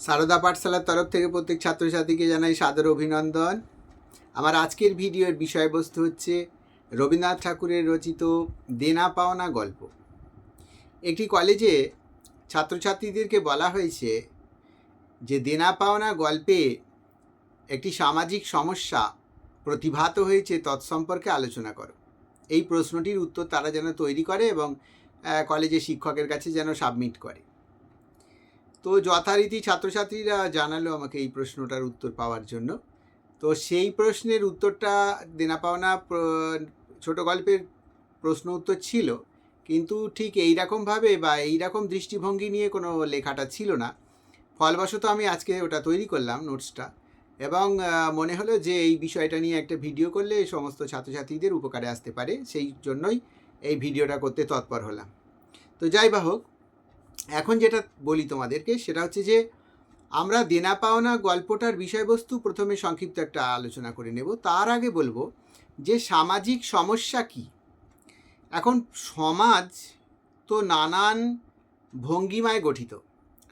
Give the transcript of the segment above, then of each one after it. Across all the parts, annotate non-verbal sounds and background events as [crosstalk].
সারদা পাঠশালার তরফ থেকে প্রত্যেক ছাত্রছাত্রীকে জানাই সাদর অভিনন্দন। আমার আজকের ভিডিওর বিষয়বস্তু হচ্ছে রবীন্দ্রনাথ ঠাকুরের রচিত দেনা পাওনা গল্প। একটি কলেজে ছাত্রছাত্রীদেরকে বলা হয়েছে যে দেনা পাওনা গল্পে একটি সামাজিক সমস্যা প্রতিভাত হয়েছে তৎসম্পর্কে আলোচনা করো। এই প্রশ্নটির উত্তর তারা যেন তৈরি করে এবং আহ, কলেজের শিক্ষকের কাছে যেন সাবমিট করে। তো যথারীতি ছাত্রছাত্রীরা জানালো আমাকে এই প্রশ্নটার উত্তর পাওয়ার জন্য। তো সেই প্রশ্নের উত্তরটা দেনা পাওনা ছোট গল্পের প্রশ্ন উত্তর ছিল। কিন্তু ঠিক এই রকমভাবে বা এই রকম দৃষ্টিভঙ্গি নিয়ে কোনো লেখাটা ছিল না। ফলবশত আমি আজকে ওটা তৈরি করলাম নোটসটা। এবং মনে হলো যে এই বিষয়টা নিয়ে একটা ভিডিও করলে সমস্ত ছাত্রছাত্রীদের উপকারে আসতে পারে। সেই জন্যই এই ভিডিওটা করতে তৎপর হলাম। তো যাই বা হোক এখন যেটা বলি তোমাদেরকে, সেটা হচ্ছে যে, আমরা দেনা পাওনা গল্পটার বিষয়বস্তু প্রথমে সংক্ষিপ্ত একটা আলোচনা করে নেব। তার আগে বলব যে, সামাজিক সমস্যা কি? এখন সমাজ তো নানান ভঙ্গিমায় গঠিত।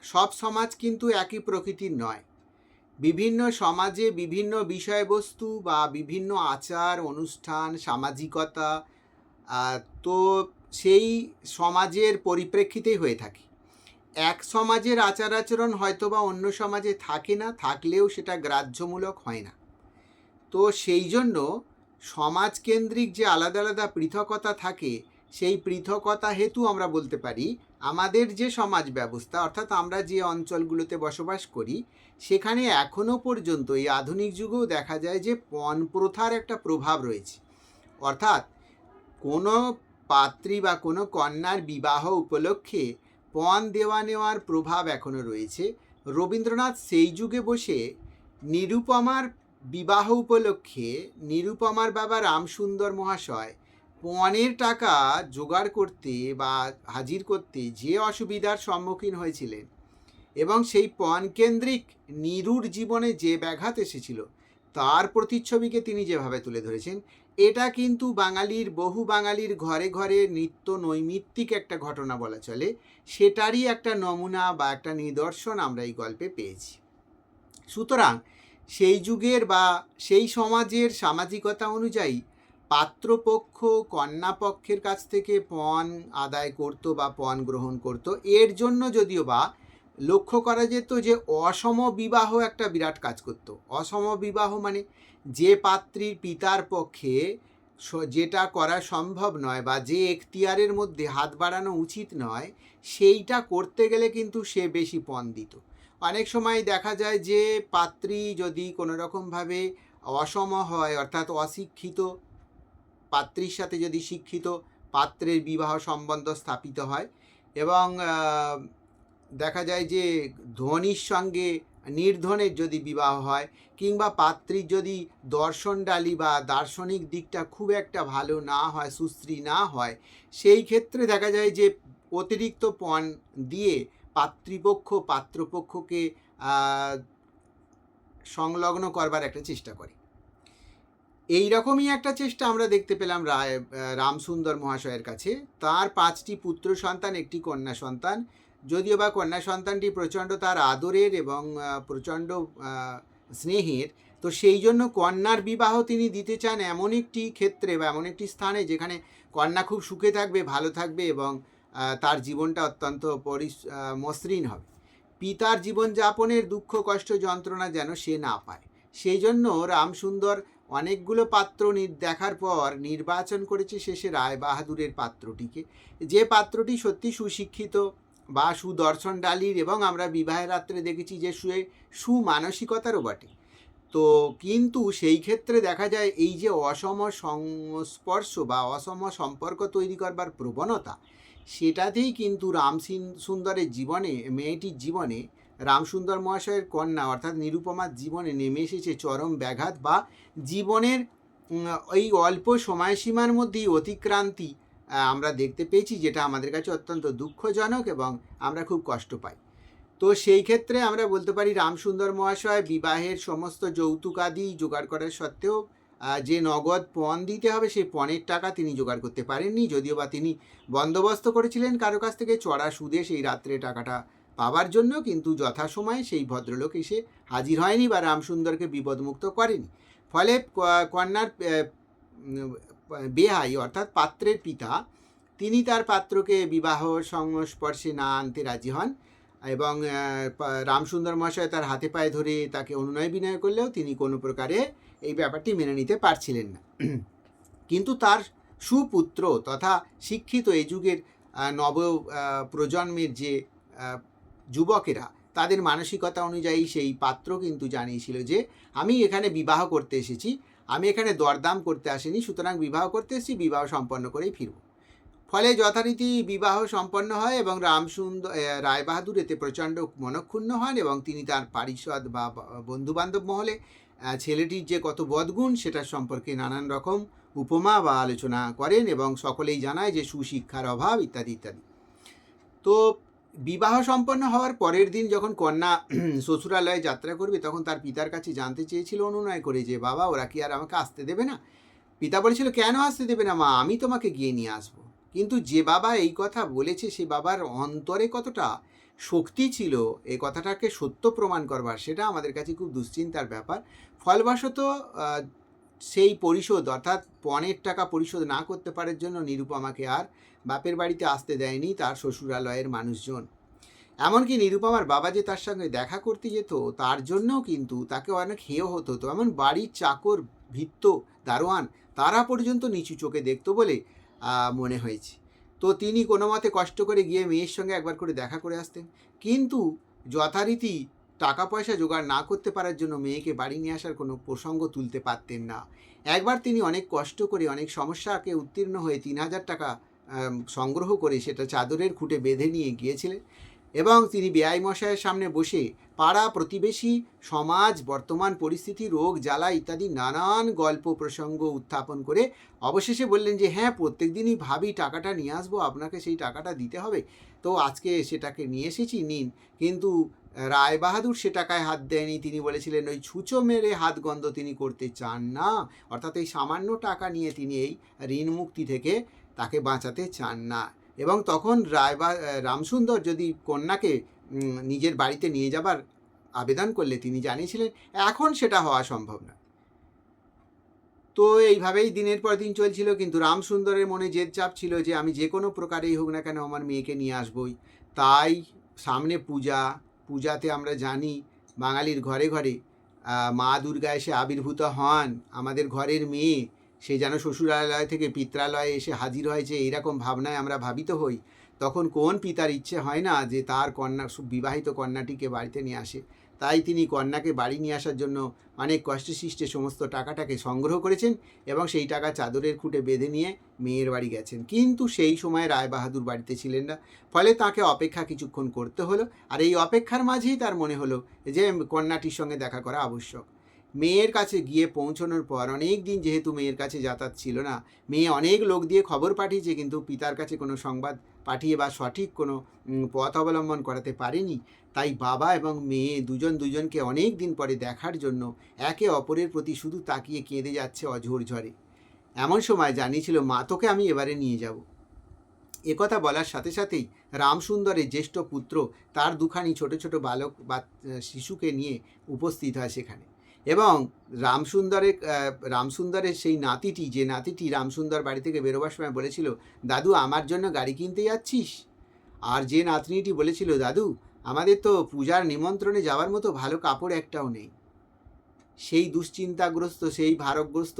সব সমাজ কিন্তু একই প্রকৃতির নয়। বিভিন্ন সমাজে বিভিন্ন বিষয়বস্তু বা বিভিন্ন আচার, অনুষ্ঠান, সামাজিকতা তো সেই সমাজের পরিপ্রেক্ষিতেই হয়ে থাকে। এক সমাজের আচার আচরণ হয়তো বা অন্য সমাজে থাকে না, থাকলেও সেটা গ্রাহ্যমূলক হয় না। তো সেই জন্য সমাজকেন্দ্রিক যে আলাদা আলাদা পৃথকতা থাকে, সেই পৃথকতা হেতু আমরা বলতে পারি, আমাদের যে সমাজ ব্যবস্থা, অর্থাৎ আমরা যে অঞ্চলগুলোতে বসবাস করি, সেখানে এখনও পর্যন্ত এই আধুনিক যুগেও দেখা যায় যে পণ প্রথার একটা প্রভাব রয়েছে। অর্থাৎ কোনো পাত্রী বা কোনো কন্যার বিবাহ উপলক্ষে পণ দেওয়া নেওয়ার প্রভাব এখনও রয়েছে। রবীন্দ্রনাথ সেই যুগে বসে নিরুপমার বিবাহ উপলক্ষে নিরুপমার বাবা রামসুন্দর মহাশয় পণের টাকা জোগাড় করতে বা হাজির করতে যে অসুবিধার সম্মুখীন হয়েছিলেন এবং সেই পণ কেন্দ্রিক নিরুর জীবনে যে ব্যাঘাত এসেছিল তার প্রতিচ্ছবিকে তিনি যেভাবে তুলে ধরেছেন, এটা কিন্তু বাঙালির, বহু বাঙালির ঘরে ঘরে নিত্য নৈমিত্তিক একটা ঘটনা বলা চলে। সেটারই একটা নমুনা বা একটা নিদর্শন আমরা এই গল্পে পেয়েছি। সুতরাং সেই যুগের বা সেই সমাজের সামাজিকতা অনুযায়ী পাত্রপক্ষ, কন্যাপক্ষের কাছ থেকে পণ আদায় করত বা পণ গ্রহণ করত। এর জন্য যদিও বা লক্ষ্য করা যেত যে অসম বিবাহ একটা বিরাট কাজ করত। অসম বিবাহ মানে যে পাত্রীর পিতার পক্ষে যেটা করা সম্ভব নয় বা যে এখতিয়ারের মধ্যে হাত বাড়ানো উচিত নয়, সেইটা করতে গেলে কিন্তু সে বেশি পণ দিত। অনেক সময় দেখা যায় যে পাত্রী যদি কোনো রকমভাবে অসম হয়, অর্থাৎ অশিক্ষিত, পাত্রীর সাথে যদি শিক্ষিত পাত্রের বিবাহ সম্বন্ধ স্থাপিত হয় এবং দেখা যায় যে ধনির সঙ্গে নির্ধনের যদি বিবাহ হয় কিংবা পাত্রীর যদি দর্শনডালি বা দার্শনিক দিকটা খুব একটা ভালো না হয়, সুশ্রী না হয়, সেই ক্ষেত্রে দেখা যায় যে অতিরিক্ত পণ দিয়ে পাত্রীপক্ষ, পাত্রপক্ষকে সংলগ্ন করবার একটা চেষ্টা করে। এই রকমই একটা চেষ্টা আমরা দেখতে পেলাম রায় রামসুন্দর মহাশয়ের কাছে। তার পাঁচটি পুত্র সন্তান, একটি কন্যা সন্তান। যদিও বা কন্যা সন্তানটি প্রচণ্ড তার আদরের এবং প্রচণ্ড স্নেহের তো সেই জন্য কন্যার বিবাহ তিনি দিতে চান এমন একটি ক্ষেত্রে বা এমন একটি স্থানে যেখানে কন্যা খুব সুখে থাকবে ভালো থাকবে এবং তার জীবনটা অত্যন্ত আহ, মসৃণ হবে। পিতার জীবনযাপনের দুঃখ কষ্ট যন্ত্রণা যেন সে না পায়। সেই জন্য রামসুন্দর অনেকগুলো পাত্র দেখার পর নির্বাচন করেছে শেষে রায় বাহাদুরের পাত্রটিকে। যে পাত্রটি সত্যি সুশিক্ষিত বা সুদর্শনডালির এবং আমরা বিবাহের রাত্রে দেখেছি যে সুয়ে সুমানসিকতারও বটে। তো কিন্তু সেই ক্ষেত্রে দেখা যায় এই যে অসম সংস্পর্শ বা অসম সম্পর্ক তৈরি করবার প্রবণতা, সেটাতেই কিন্তু রাম সুন্দরের জীবনে, মেয়েটির জীবনে, রামসুন্দর মহাশয়ের কন্যা অর্থাৎ নিরুপমার জীবনে নেমে এসেছে চরম ব্যাঘাত বা জীবনের এই অল্প সময়সীমার মধ্যেই অতিক্রান্তি আমরা দেখতে পেয়েছি যেটা আমাদের কাছে অত্যন্ত দুঃখজনক এবং আমরা খুব কষ্ট পাই। তো সেই ক্ষেত্রে আমরা বলতে পারি রামসুন্দর মহাশয় বিবাহের সমস্ত যৌতুকাদি জোগাড় করার সত্ত্বেও যে নগদ পণ দিতে হবে সেই পণের টাকা তিনি জোগাড় করতে পারেননি। যদিও বা তিনি বন্দোবস্ত করেছিলেন কারও কাছ থেকে চড়া সুদে সেই রাত্রে টাকাটা পাওয়ার জন্য, কিন্তু যথাসময়ে সেই ভদ্রলোক এসে হাজির হয়নি বা রামসুন্দরকে বিপদমুক্ত করেনি। ফলে কন্যার বেহাই, অর্থাৎ পাত্রের পিতা, তিনি তার পাত্রকে বিবাহ সংস্পর্শে না আনতে রাজি হন এবং রামসুন্দর মহাশয় তার হাতে পায়ে ধরে তাকে অনুনয় বিনয় করলেও তিনি কোনো প্রকারে এই ব্যাপারটি মেনে নিতে পারছিলেন না। কিন্তু তার সুপুত্র তথা শিক্ষিত এই যুগের নব প্রজন্মের যে যুবকেরা, তাদের মানসিকতা অনুযায়ী সেই পাত্র কিন্তু জানিয়েছিল যে, আমি এখানে বিবাহ করতে এসেছি আমি এখানে দরদাম করতে আসিনি, সুতরাং বিবাহ করতে এসেছি, বিবাহ সম্পন্ন করেই ফিরব। ফলে যথারীতি বিবাহ সম্পন্ন হয় এবং রামসুন্দর রায়বাহাদুর এতে প্রচণ্ড মনক্ষুণ্ণ হন এবং তিনি তার পারিষদ বা বন্ধুবান্ধব মহলে ছেলেটির যে কত বদগুণ সেটা সম্পর্কে নানান রকম উপমা বা আলোচনা করেন এবং সকলেই জানায় যে সুশিক্ষার অভাব ইত্যাদি ইত্যাদি। তো বিবাহ সম্পন্ন হওয়ার পরের দিন যখন কন্যা [clears throat] শ্বশুরালয়ে যাত্রা করবে, তখন তার পিতার কাছে জানতে চেয়েছিল অনুনয় করে যে, বাবা, ওরা কি আর আমাকে আসতে দেবে না? পিতা বলেছিল, কেন আসতে দেবে না, মা? আমি তোমাকে গিয়ে নিয়ে আসব। কিন্তু যে বাবা এই কথা বলেছে, সে বাবার অন্তরে কতটা শক্তি ছিল এই কথাটাকে সত্য প্রমাণ করবার, সেটা আমাদের কাছে খুব দুশ্চিন্তার ব্যাপার। ফলবশত সেই পরিশোধ, অর্থাৎ পণের টাকা পরিশোধ না করতে পারার জন্য নিরুপমাকে আর বাপের বাড়িতে আসতে দেয়নি তার শ্বশুরালয়ের মানুষজন। এমনকি নিরুপমার বাবা যে তার সঙ্গে দেখা করতে যেত, তার জন্যও কিন্তু তাকে অনেক হেয় হতো তো এমন বাড়ির চাকর ভিত্ত দারোয়ান, তারা পর্যন্ত নিচু চোখে দেখতো বলে মনে হয়েছে। তো তিনি কোনো মতে কষ্ট করে গিয়ে মেয়ের সঙ্গে একবার করে দেখা করে আসতেন। কিন্তু যথারীতি টাকা পয়সা জোগাড় না করতে পারার জন্য মেয়েকে বাড়ি নিয়ে আসার কোনো প্রসঙ্গ তুলতে পারতেন না। একবার তিনি অনেক কষ্ট করে, অনেক সমস্যাকে উত্তীর্ণ হয়ে তিন হাজার টাকা সংগ্রহ করে সেটা চাদরের খুঁটে বেঁধে নিয়ে গিয়েছিলেন এবং তিনি বেআই মশাইয়ের সামনে বসে পাড়া প্রতিবেশী, সমাজ, বর্তমান পরিস্থিতি, রোগ, জ্বালা ইত্যাদি নানান গল্প প্রসঙ্গ উত্থাপন করে অবশেষে বললেন যে হ্যাঁ প্রত্যেক দিনই ভাবি টাকাটা নিয়ে আসব, আপনাকে সেই টাকাটা দিতে হবে। তো আজকে সেটাকে নিয়ে এসেছি, নিন। কিন্তু রায় বাহাদুর সে টাকায় হাত দেয়নি। তিনি বলেছিলেন, ওই ছুঁচো মেরে হাত গন্ধ তিনি করতে চান না। অর্থাৎ এই সামান্য টাকা নিয়ে তিনি এই ঋণ মুক্তি থেকে তাকে বাঁচাতে চান না। এবং তখন রায় বা রামসুন্দর যদি কন্যাকে নিজের বাড়িতে নিয়ে যাবার আবেদন করলে, তিনি জানিয়েছিলেন, এখন সেটা হওয়া সম্ভব না। তো এইভাবেই দিনের পর দিন চলছিল, কিন্তু রামসুন্দরের মনে জেদ চাপ ছিল যে, আমি যে কোনো প্রকারেই হোক না কেন আমার মেয়েকে নিয়ে আসবই। তাই সামনে পূজা পূজাতে আমরা জানি, বাঙালির ঘরে ঘরে মা দুর্গা এসে আবির্ভূত হন, আমাদের ঘরের মেয়ে, সে যেন শ্বশুরালয় থেকে পিত্রালয়ে এসে হাজির হয় যে এইরকম ভাবনায় আমরা ভাবিত হই। তখন কোন পিতার ইচ্ছে হয় না যে তার কন্যা, বিবাহিত কন্যাটিকে বাড়িতে নিয়ে আসে। তাই তিনি কন্যাকে বাড়ি নিয়ে আসার জন্য অনেক কষ্টে সৃষ্টে সমস্ত টাকাটাকে সংগ্রহ করেছেন এবং সেই টাকা চাদরের খুঁটে বেঁধে নিয়ে মেয়ের বাড়ি গেছেন। কিন্তু সেই সময় রায় বাহাদুর বাড়িতে ছিলেন না। ফলে তাকে অপেক্ষা কিছুক্ষণ করতে হলো আর এই অপেক্ষার মাঝেই তার মনে হলো যে কন্যাটির সঙ্গে দেখা করা আবশ্যক। মেয়ের কাছে গিয়ে পৌঁছানোর পর অনেক দিন যেহেতু মেয়ের কাছে যাতায়াত ছিল না, মেয়ে অনেক লোক দিয়ে খবর পাঠিয়েছে কিন্তু পিতার কাছে কোনো সংবাদ পাঠিয়ে বা সঠিক কোনো পথ অবলম্বন করাতে পারেনি। তাই বাবা এবং মেয়ে দুজন দুজনকে অনেক দিন পরে দেখার জন্য একে অপরের প্রতি শুধু তাকিয়ে কেঁদে যাচ্ছে অঝোর ঝরে এমন সময় জানিয়েছিল, মা, তোকে আমি এবারে নিয়ে যাব। একথা বলার সাথে সাথেই রামসুন্দরের জ্যেষ্ঠ পুত্র তার দুখানি ছোট ছোট বালক বা শিশুকে নিয়ে উপস্থিত হয় সেখানে। এবং রামসুন্দরের রামসুন্দরের সেই নাতিটি, যে নাতিটি রামসুন্দর বাড়ি থেকে বেরোবার সময় বলেছিল, দাদু, আমার জন্য গাড়ি কিনতে যাচ্ছিস? আর যে নাতনিটি বলেছিল, দাদু, আমাদের তো পূজার নিমন্ত্রণে যাওয়ার মতো ভালো কাপড় একটাও নেই। সেই দুশ্চিন্তাগ্রস্ত, সেই ভারগ্রস্ত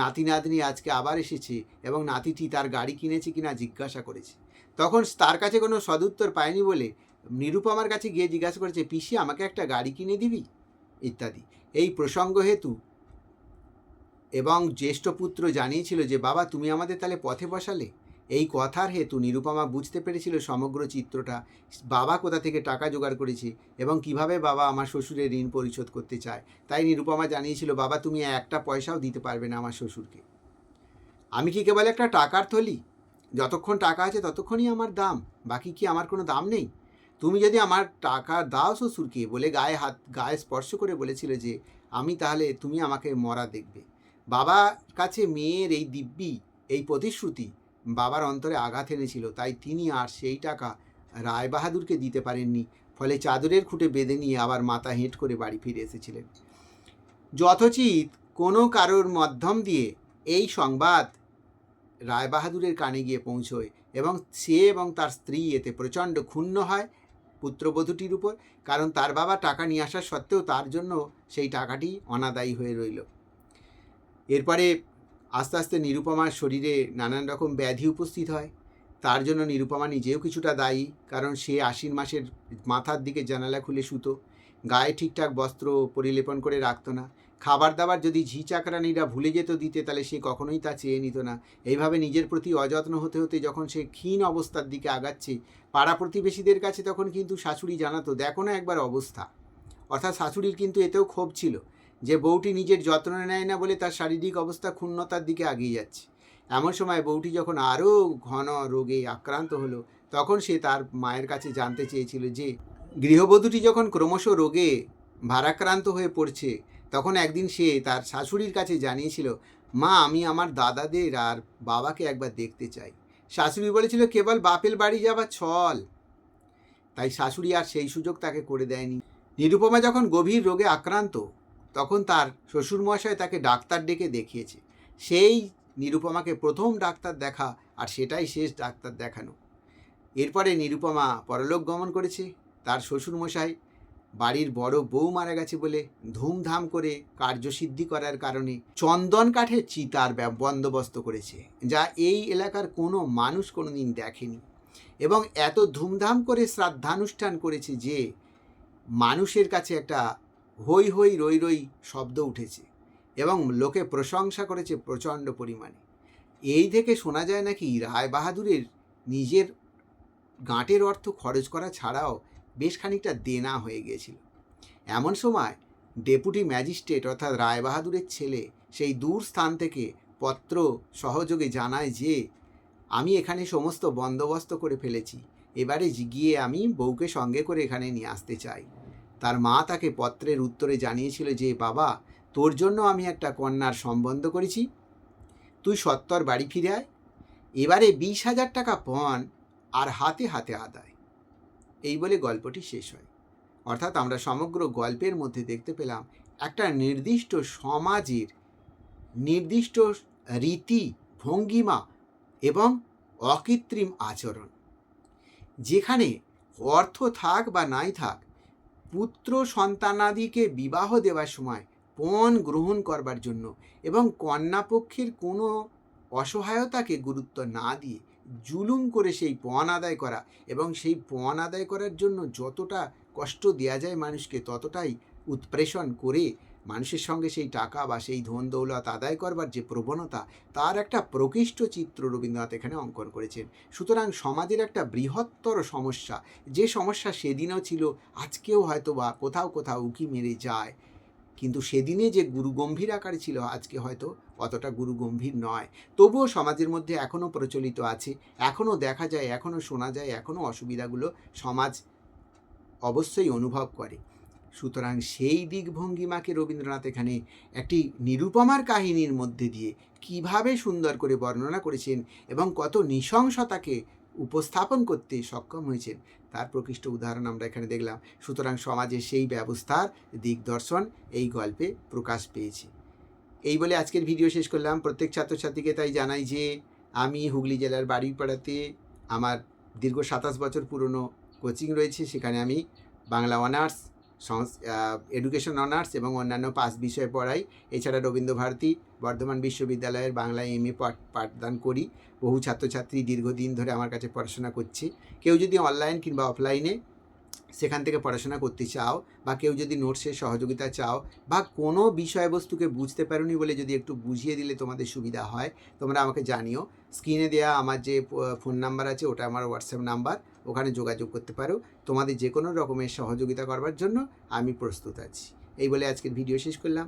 নাতি নাতনি আজকে আবার এসেছে এবং নাতিটি তার গাড়ি কিনেছে কিনা জিজ্ঞাসা করেছে। তখন তার কাছে কোনো সদুত্তর পায়নি বলে নিরুপমার কাছে গিয়ে জিজ্ঞাসা করেছে, পিসি, আমাকে একটা গাড়ি কিনে দিবি? ইত্যাদি। এই প্রসঙ্গ হেতু এবং জ্যেষ্ঠ পুত্র জানিয়েছিল যে, বাবা, তুমি আমাদের তাহলে পথে বসালে? এই কথার হেতু নিরুপমা বুঝতে পেরেছিল সমগ্র চিত্রটা। বাবা কোথা থেকে টাকা জোগাড় করেছে এবং কীভাবে বাবা আমার শ্বশুরের ঋণ পরিশোধ করতে চায়? তাই নিরুপমা জানিয়েছিল, বাবা, তুমি একটা পয়সাও দিতে পারবে না আমার শ্বশুরকে। আমি কি কেবল একটা টাকার থলি? যতক্ষণ টাকা আছে ততক্ষণই আমার দাম। বাকি কি আমার কোনো দাম নেই? তুমি যদি আমার টাকা দাও শ্বশুরকে, বলে গায়ে হাত, গায়ে স্পর্শ করে বলেছিল যে, আমি তাহলে তুমি আমাকে মরা দেখবে। বাবার কাছে মেয়ের এই দিব্যি, এই প্রতিশ্রুতি বাবার অন্তরে আঘাত এনেছিল, তাই তিনি আর সেই টাকা রায়বাহাদুরকে দিতে পারেননি। ফলে চাদরের খুঁটে বেঁধে নিয়ে আবার মাথা হেঁট করে বাড়ি ফিরে এসেছিলেন। যথোচিত কোনো কারোর মাধ্যম দিয়ে এই সংবাদ রায়বাহাদুরের কানে গিয়ে পৌঁছয় এবং সে এবং তার স্ত্রী এতে প্রচণ্ড ক্ষুণ্ণ হয় পুত্রবধূটির উপর, কারণ তার বাবা টাকা নিয়ে আসা সত্ত্বেও তার জন্য সেই টাকাটি অনাদায়ী হয়ে রইল। এরপরে আস্তে আস্তে নিরুপমার শরীরে নানান রকম ব্যাধি উপস্থিত হয়। তার জন্য নিরুপমা নিজেও কিছুটা দায়ী, কারণ সে আশ্বিন মাসের মাথার দিকে জানালা খুলে শুতো। গায়ে ঠিকঠাক বস্ত্র পরিলেপন করে রাখতো না। খাবার দাবার যদি ঝি চাকরানিরা ভুলে যেত দিতে, তাহলে সে কখনোই তা চেয়ে নিত না। এইভাবে নিজের প্রতি অযত্ন হতে হতে যখন সে ক্ষীণ অবস্থার দিকে আগাচ্ছে, পাড়া প্রতিবেশীদের কাছে তখন কিন্তু শাশুড়ি জানাতো, দেখো না একবার অবস্থা। অর্থাৎ শাশুড়ির কিন্তু এতেও ক্ষোভ ছিল যে বউটি নিজের যত্ন নেয় না বলে তার শারীরিক অবস্থা ক্ষুণ্ণতার দিকে আগিয়ে যাচ্ছে। এমন সময় বউটি যখন আরও ঘন রোগে আক্রান্ত হলো, তখন সে তার মায়ের কাছে জানতে চেয়েছিল যে গৃহবধূটি যখন ক্রমশ রোগে ভারাক্রান্ত হয়ে পড়ছে তখন একদিন সে তার শাশুড়ির কাছে জানিয়েছিল, মা, আমি আমার দাদাদের আর বাবাকে একবার দেখতে চাই। শাশুড়ি বলেছিল, কেবল বাপের বাড়ি যাবার ছল। তাই শাশুড়ি আর সেই সুযোগ তাকে করে দেয়নি। নিরুপমা যখন গভীর রোগে আক্রান্ত, তখন তার শ্বশুরমশাই তাকে ডাক্তার ডেকে দেখিয়েছে। সেই নিরুপমাকে প্রথম ডাক্তার দেখা আর সেটাই শেষ ডাক্তার দেখানো। এরপরে নিরুপমা পরলোক গমন করেছে। তার শ্বশুরমশাই বাড়ির বড় বউ মারা গেছে বলে ধুমধাম করে কার্যসিদ্ধি করার কারণে চন্দন কাঠের চিতার বন্দোবস্ত করেছে, যা এই এলাকার কোনো মানুষ কোনোদিন দেখেনি। এবং এত ধুমধাম করে শ্রাদ্ধানুষ্ঠান করেছে যে মানুষের কাছে একটা হই হই রই রই শব্দ উঠেছে এবং লোকে প্রশংসা করেছে প্রচণ্ড পরিমাণে। এই থেকে শোনা যায় নাকি রায় বাহাদুরের নিজের গাঁটের অর্থ খরচ করা ছাড়াও বেশ খানিকটা দেনা হয়ে গিয়েছিল। এমন সময় ডেপুটি ম্যাজিস্ট্রেট অর্থাৎ রায়বাহাদুরের ছেলে সেই দূর স্থান থেকে পত্র সহযোগে জানায় যে, আমি এখানে সমস্ত বন্দোবস্ত করে ফেলেছি। এবারে গিয়ে আমি বউকে সঙ্গে করে এখানে নিয়ে আসতে চাই। তার মা তাকে পত্রের উত্তরে জানিয়েছিল যে, বাবা, তোর জন্য আমি একটা কন্যার সম্বন্ধ করেছি। তুই সত্তর বাড়ি ফিরে আয়। এবারে বিশ হাজার টাকা পণ আর হাতে হাতে আদায়। এই বলে গল্পটি শেষ হয়। অর্থাৎ আমরা সমগ্র গল্পের মধ্যে দেখতে পেলাম একটা নির্দিষ্ট সমাজের নির্দিষ্ট রীতি, ভঙ্গিমা এবং অকৃত্রিম আচরণ। যেখানে অর্থ থাক বা নাই থাক, পুত্র সন্তানাদিকে বিবাহ দেওয়ার সময় পণ গ্রহণ করবার জন্য এবং কন্যাপক্ষের কোনো অসহায়তাকে গুরুত্ব না দিয়ে জুলুম করে সেই পণ আদায় করা এবং সেই পণ আদায় করার জন্য যতটা কষ্ট দেওয়া যায় মানুষকে, ততটাই উৎপ্রেষণ করে মানুষের সঙ্গে সেই টাকা বা সেই ধন দৌলত আদায় করবার যে প্রবণতা, তার একটা প্রকৃষ্ট চিত্র রবীন্দ্রনাথ এখানে অঙ্কন করেছেন। সুতরাং সমাজের একটা বৃহত্তর সমস্যা, যে সমস্যা সেদিনও ছিল, আজকেও হয়তো বা কোথাও কোথাও উকি মেরে যায়। কিন্তু সেদিনে যে গুরু গম্ভীর আকারে ছিল, আজকে হয়তো অতটা গুরু গম্ভীর নয়। তবুও সমাজের মধ্যে এখনও প্রচলিত আছে, এখনও দেখা যায়, এখনও শোনা যায়, এখনও অসুবিধাগুলো সমাজ অবশ্যই অনুভব করে। সুতরাং সেই দিকভঙ্গিমাকে রবীন্দ্রনাথ এখানে একটি নিরুপমার কাহিনীর মধ্যে দিয়ে কীভাবে সুন্দর করে বর্ণনা করেছেন এবং কত নৃশংসতাকে উপস্থাপন করতে সক্ষম হয়েছেন। তার প্রকৃষ্ট উদাহরণ আমরা এখানে দেখলাম। সুতরাং সমাজে সেই ব্যবস্থার দিকদর্শন এই গল্পে প্রকাশ পেয়েছে। এই বলে আজকের ভিডিও শেষ করলাম। প্রত্যেক ছাত্রছাত্রীকে তাই জানাই যে আমি হুগলি জেলার বাড়িপাড়াতে আমার দীর্ঘ সাতাশ বছর পুরনো কোচিং রয়েছে। সেখানে আমি বাংলা অনার্স এডুকেশন অনার্স এবং অন্যান্য পাস বিষয়ে পড়াই। এছাড়া রবীন্দ্রভারতী বর্ধমান বিশ্ববিদ্যালয়ের বাংলায় এম এ পাঠ, পাঠদান করি। বহু ছাত্রছাত্রী দীর্ঘদিন ধরে আমার কাছে পড়াশোনা করছে। কেউ যদি অনলাইন কিংবা অফলাইনে সেখান থেকে পড়াশোনা করতে চাও বা কেউ যদি নোটসের সহযোগিতা চাও বা কোনো বিষয়বস্তুকে বুঝতে পারোনি বলে যদি একটু বুঝিয়ে দিলে তোমাদের সুবিধা হয়, তোমরা আমাকে জানিও। স্ক্রিনে দেওয়া আমার যে ফোন নাম্বার আছে ওটা আমার হোয়াটসঅ্যাপ নাম্বার ওখানে যোগাযোগ করতে পারো। তোমাদের যে কোনো রকমের সহযোগিতা করবার জন্য আমি প্রস্তুত আছি। এই বলে আজকের ভিডিও শেষ করলাম।